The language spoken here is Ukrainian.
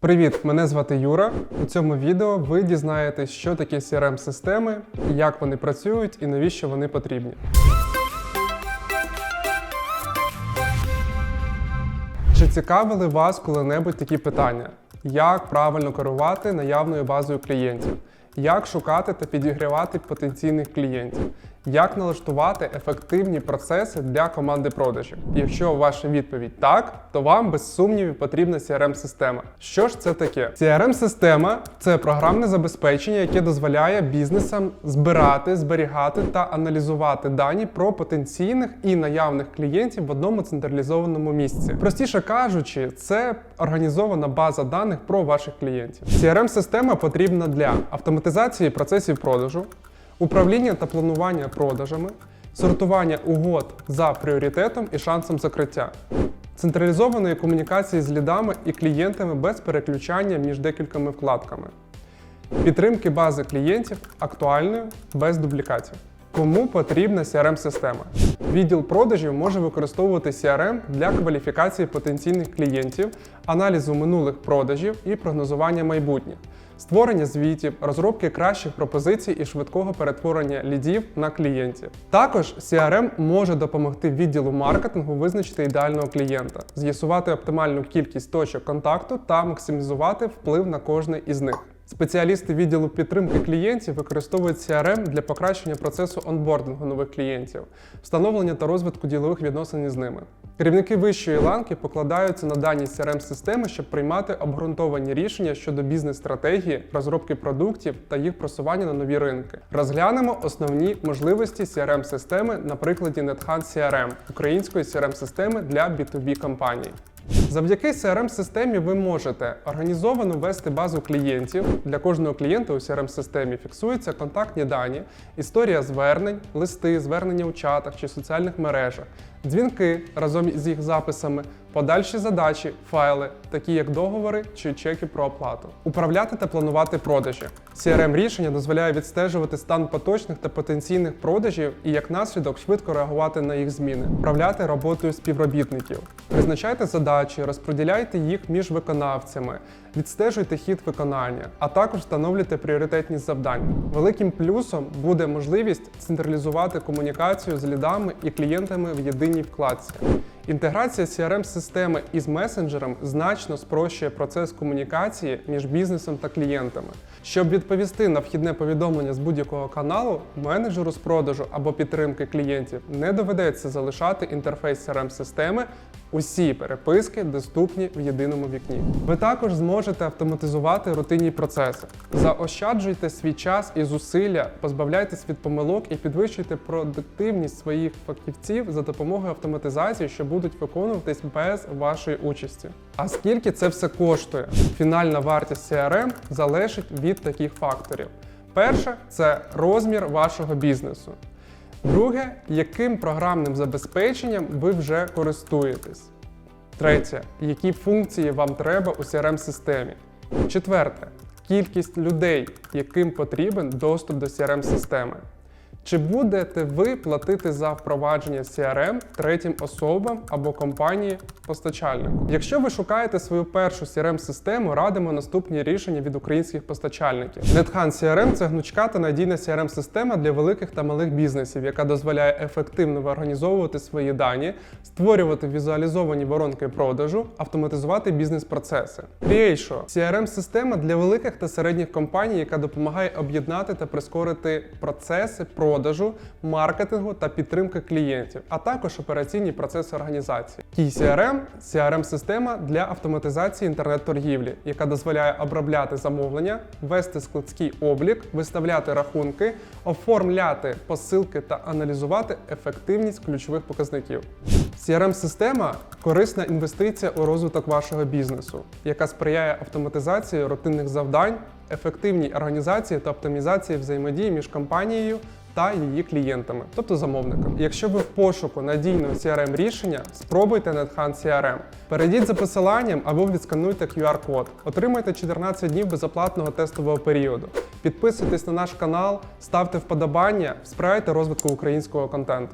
Привіт, мене звати Юра. У цьому відео ви дізнаєтесь, що таке CRM-системи, як вони працюють і навіщо вони потрібні. Чи цікавили вас коли-небудь такі питання? Як правильно керувати наявною базою клієнтів? Як шукати та підігрівати потенційних клієнтів? Як налаштувати ефективні процеси для команди продажів? Якщо ваша відповідь так, то вам без сумнівів потрібна CRM-система. Що ж це таке? CRM-система це програмне забезпечення, яке дозволяє бізнесам збирати, зберігати та аналізувати дані про потенційних і наявних клієнтів в одному централізованому місці. Простіше кажучи, це організована база даних про ваших клієнтів. CRM-система потрібна для автоматизації процесів продажу, управління та планування продажами, сортування угод за пріоритетом і шансом закриття, централізованої комунікації з лідами і клієнтами без переключання між декількома вкладками, підтримки бази клієнтів актуальною без дублікатів. Кому потрібна CRM-система? Відділ продажів може використовувати CRM для кваліфікації потенційних клієнтів, аналізу минулих продажів і прогнозування майбутніх, створення звітів, розробки кращих пропозицій і швидкого перетворення лідів на клієнтів. Також CRM може допомогти відділу маркетингу визначити ідеального клієнта, з'ясувати оптимальну кількість точок контакту та максимізувати вплив на кожний із них. Спеціалісти відділу підтримки клієнтів використовують CRM для покращення процесу онбордингу нових клієнтів, встановлення та розвитку ділових відносин із ними. Керівники вищої ланки покладаються на дані CRM-системи, щоб приймати обґрунтовані рішення щодо бізнес-стратегії, розробки продуктів та їх просування на нові ринки. Розглянемо основні можливості CRM-системи на прикладі NetHunt CRM, української CRM-системи для B2B компаній. Завдяки CRM-системі ви можете організовано вести базу клієнтів. Для кожного клієнта у CRM-системі фіксуються контактні дані, історія звернень, листи, звернення у чатах чи соціальних мережах, дзвінки разом із їх записами, подальші задачі, файли, такі як договори чи чеки про оплату. Управляти та планувати продажі. CRM-рішення дозволяє відстежувати стан поточних та потенційних продажів і як наслідок швидко реагувати на їх зміни, управляти роботою співробітників. Призначайте задачі, розподіляйте їх між виконавцями, відстежуйте хід виконання, а також встановлюйте пріоритетність завдань. Великим плюсом буде можливість централізувати комунікацію з лідами і клієнтами в єдиній вкладці. Інтеграція CRM-системи із месенджером значно спрощує процес комунікації між бізнесом та клієнтами. Щоб відповісти на вхідне повідомлення з будь-якого каналу, менеджеру з продажу або підтримки клієнтів не доведеться залишати інтерфейс CRM-системи. Усі переписки доступні в єдиному вікні. Ви також зможете автоматизувати рутинні процеси. Заощаджуйте свій час і зусилля, позбавляйтесь від помилок і підвищуйте продуктивність своїх фахівців за допомогою автоматизації, що будуть виконуватись без вашої участі. А скільки це все коштує? Фінальна вартість CRM залежить від таких факторів. Перше це розмір вашого бізнесу. Друге, яким програмним забезпеченням ви вже користуєтесь. Третє, які функції вам треба у CRM-системі. Четверте, кількість людей, яким потрібен доступ до CRM-системи. Чи будете ви платити за впровадження CRM третім особам або компанії постачальнику? Якщо ви шукаєте свою першу CRM-систему, радимо наступні рішення від українських постачальників. NetHunt CRM – це гнучка та надійна CRM-система для великих та малих бізнесів, яка дозволяє ефективно організовувати свої дані, створювати візуалізовані воронки продажу, автоматизувати бізнес-процеси. Creatio – CRM-система для великих та середніх компаній, яка допомагає об'єднати та прискорити процеси продажу, маркетингу та підтримки клієнтів, а також операційні процеси організації. KeyCRM – CRM-система для автоматизації інтернет-торгівлі, яка дозволяє обробляти замовлення, вести складський облік, виставляти рахунки, оформляти посилки та аналізувати ефективність ключових показників. CRM-система корисна інвестиція у розвиток вашого бізнесу, яка сприяє автоматизації рутинних завдань, ефективній організації та оптимізації взаємодії між компанією та її клієнтами, тобто замовниками. Якщо ви в пошуку надійного CRM рішення, спробуйте NetHunt CRM. Перейдіть за посиланням або відскануйте QR-код. Отримайте 14 днів безоплатного тестового періоду. Підписуйтесь на наш канал, ставте вподобання, сприяйте розвитку українського контенту.